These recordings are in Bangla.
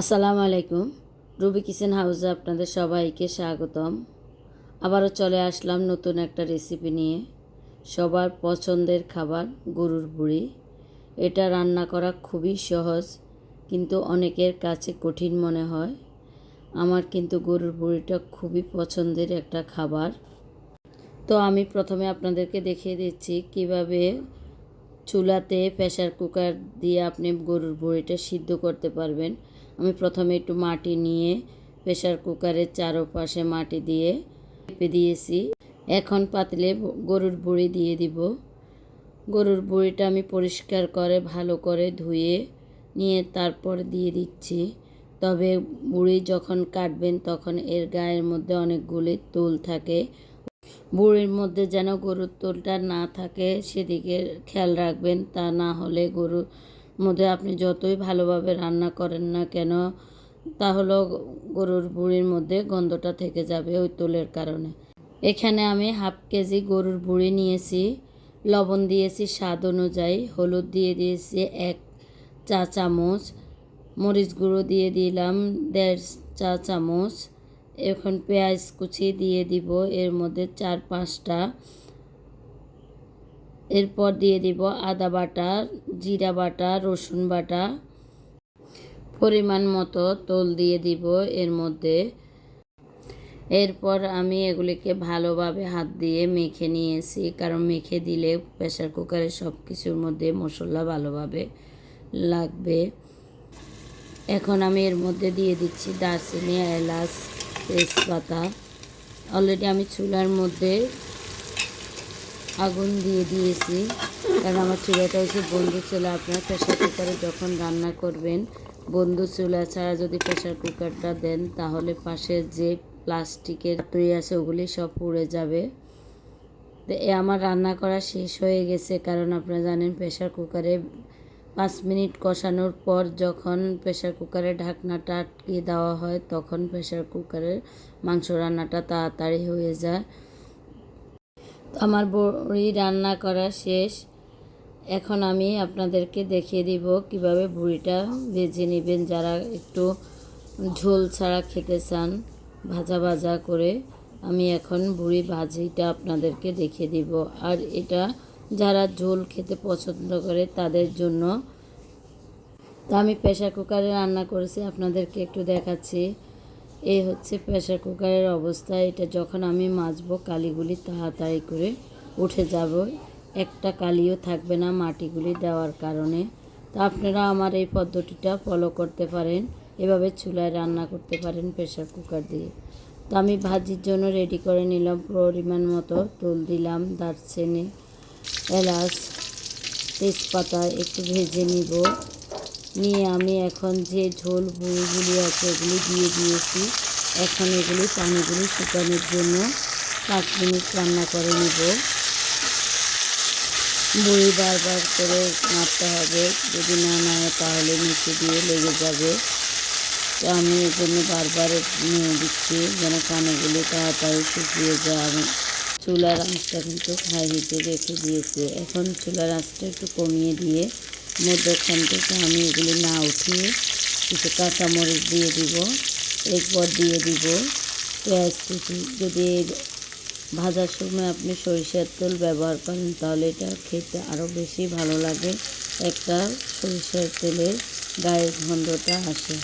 আসসালামু আলাইকুম। রুবি কিচেন হাউসে আপনাদের সবাইকে স্বাগতম। আবারও চলে আসলাম নতুন একটা রেসিপি নিয়ে। সবার পছন্দের খাবার গরুর বুড়ি। এটা রান্না করা খুবই সহজ, কিন্তু অনেকের কাছে কঠিন মনে হয়। আমার কিন্তু গরুর বুড়িটা খুবই পছন্দের একটা খাবার। তো আমি প্রথমে আপনাদেরকে দেখিয়ে দিচ্ছি কীভাবে চুলাতে প্রেশার কুকার দিয়ে আপনি গরুর বড়িটা সিদ্ধ করতে পারবেন। আমি প্রথমে একটু মাটি নিয়ে প্রেশার কুকারের চারোপাশে মাটি দিয়ে চেপে দিয়েছি। এখন পাতলে গরুর বড়ি দিয়ে দিব। গরুর বড়িটা আমি পরিষ্কার করে, ভালো করে ধুয়ে নিয়ে তারপর দিয়ে দিচ্ছি। তবে বুড়ি যখন কাটবেন তখন এর গায়ের মধ্যে অনেকগুলি তোল থাকে। বুড়ির মধ্যে যেন গরুর তোলটা না থাকে, সেদিকে খেয়াল রাখবেন। তা না হলে গরুর মধ্যে আপনি যতই ভালোভাবে রান্না করেন না কেন তাহলে গরুর বুড়ির মধ্যে গন্ধটা থেকে যাবে ওই তোলের কারণে। এখানে আমি হাফ কেজি গরুর বুড়ি নিয়েছি, লবণ দিয়েছি স্বাদ অনুযায়ী, হলুদ দিয়ে দিয়েছি এক চা চামচ মরিচ গুঁড়ো দিয়ে দিলাম দেড় চা চামচ এখন পেঁয়াজ কুচি দিয়ে দিব, এর মধ্যে চার পাঁচটা। এরপর দিয়ে দিব আদা বাটা, জিরা বাটা, রসুন বাটা। পরিমাণ মতো তোল দিয়ে দিব এর মধ্যে। এরপর আমি এগুলিকে ভালোভাবে হাত দিয়ে মেখে নিয়েছি, কারণ মেখে দিলে প্রেশার কুকারে সব কিছুর মধ্যে মশলা ভালোভাবে লাগবে। এখন আমি এর মধ্যে দিয়ে দিচ্ছি দারচিনি, এলাচ তেজপাতা অলরেডি আমি চুলার মধ্যে আগুন দিয়ে দিয়েছি। কারণ আমার চুলাটা হচ্ছে বন্ধু চুলা আপনার প্রেশার কুকারে যখন রান্না করবেন, বন্ধু চুলা ছাড়া যদি প্রেশার কুকারটা দেন, তাহলে পাশে যে প্লাস্টিকের তৈরি আছে, ওগুলি সব পুড়ে যাবে। তো এ আমার রান্না করা শেষ হয়ে গেছে, কারণ আপনারা জানেন প্রেশার কুকারে পাঁচ মিনিট কষানোর পর যখন প্রেশার কুকারে ঢাকনাটা আটকে দেওয়া হয়, তখন প্রেশার কুকারের মাংস রান্নাটা তাড়াতাড়ি হয়ে যায়। তো আমার বড়ি রান্না করা শেষ। এখন আমি আপনাদেরকে দেখিয়ে দিব কীভাবে ভুড়িটা ভেজে নেবেন যারা একটু ঝোল ছাড়া খেতে চান, ভাজা ভাজা করে। আমি এখন বুড়ি ভাজিটা আপনাদেরকে দেখিয়ে দিব। আর এটা যারা ঝোল খেতে পছন্দ করে তাদের জন্য। তো আমি প্রেশার কুকারে রান্না করেছি, আপনাদেরকে একটু দেখাচ্ছি। এই হচ্ছে প্রেশার কুকারের অবস্থা। এটা যখন আমি মাজবো কালিগুলি তাড়াতাড়ি করে উঠে যাব। একটা কালিও থাকবে না মাটিগুলি দেওয়ার কারণে। তো আপনারা আমার এই পদ্ধতিটা ফলো করতে পারেন। এভাবে চুলায় রান্না করতে পারেন প্রেশার কুকার দিয়ে। তো আমি ভাজির জন্য রেডি করে নিলাম, পরিমাণ মতো। তুল দিলাম, দারচিনি এলাচ, তেজপাতা একটু ভেজে নিব। নিয়ে আমি এখন যে ঝোল বুড়িগুলি আছে এগুলি দিয়ে দিয়েছি। এখন এগুলি পানিগুলি শুকানোর জন্য পাঁচ মিনিট রান্না করে নিব। বুড়ি বারবার করে নাড়তে হবে, যদি না নাড়ে তাহলে নিচে দিয়ে লেগে যাবে। তো আমি এই জন্য বারবার নিয়ে দিচ্ছি, যেন পানিগুলি তাড়াতাড়ি শুকিয়ে যায়। আমি চুলার আঁচটা কিন্তু হাই হিটে রেখে দিয়েছি। এখন চুলার আঁচটা একটু কমিয়ে দিয়ে মধ্যখান থেকে আমি এগুলি না উঠিয়ে কিছু কাঁচামরিচ দিয়ে দিব এরপর দিয়ে দিব, পেঁয়াজ কুচি। যদি ভাজার সময় আপনি সরিষার তেল ব্যবহার করেন তাহলে এটা খেতে আরও বেশি ভালো লাগে। একটা সরিষার তেলের গায়ের গন্ধটা আসে।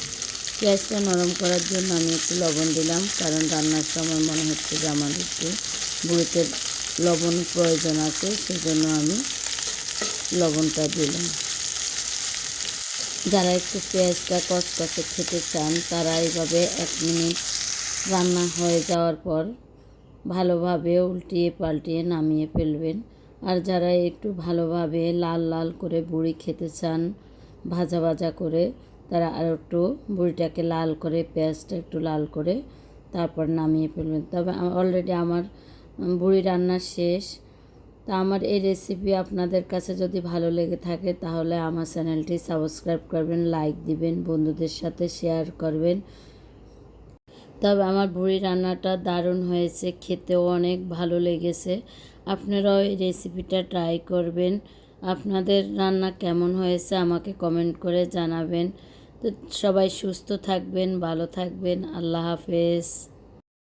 পেঁয়াজটা নরম করার জন্য আমি একটু লবণ দিলাম, কারণ রান্নার সময় মনে হচ্ছে যে আমার একটু বুড়িতে লবণ প্রয়োজন আছে, সেজন্য আমি লবণটা দিলাম। যারা একটু পেঁয়াজটা কচকচে খেতে চান, তারা এইভাবে এক মিনিট রান্না হয়ে যাওয়ার পর ভালোভাবে উল্টিয়ে পাল্টিয়ে নামিয়ে ফেলবেন। আর যারা একটু ভালোভাবে লাল লাল করে বুড়ি খেতে চান, ভাজা ভাজা করে, তারা আর একটু বুড়িটাকে লাল করে, পেঁয়াজটা একটু লাল করে তারপর নামিয়ে ফেলবেন। তবে অলরেডি আমার বুড়ি রান্না শেষ। তা আমার এই রেসিপি আপনাদের কাছে যদি ভালো লেগে থাকে, তাহলে আমার চ্যানেলটি সাবস্ক্রাইব করবেন লাইক দিবেন, বন্ধুদের সাথে শেয়ার করবেন। তবে আমার বুড়ি রান্নাটা দারুণ হয়েছে, খেতেও অনেক ভালো লেগেছে। আপনারাও এই রেসিপিটা ট্রাই করবেন। আপনাদের রান্না কেমন হয়েছে আমাকে কমেন্ট করে জানাবেন। তো সবাই সুস্থ থাকবেন, ভালো থাকবেন, আল্লাহ হাফেজ।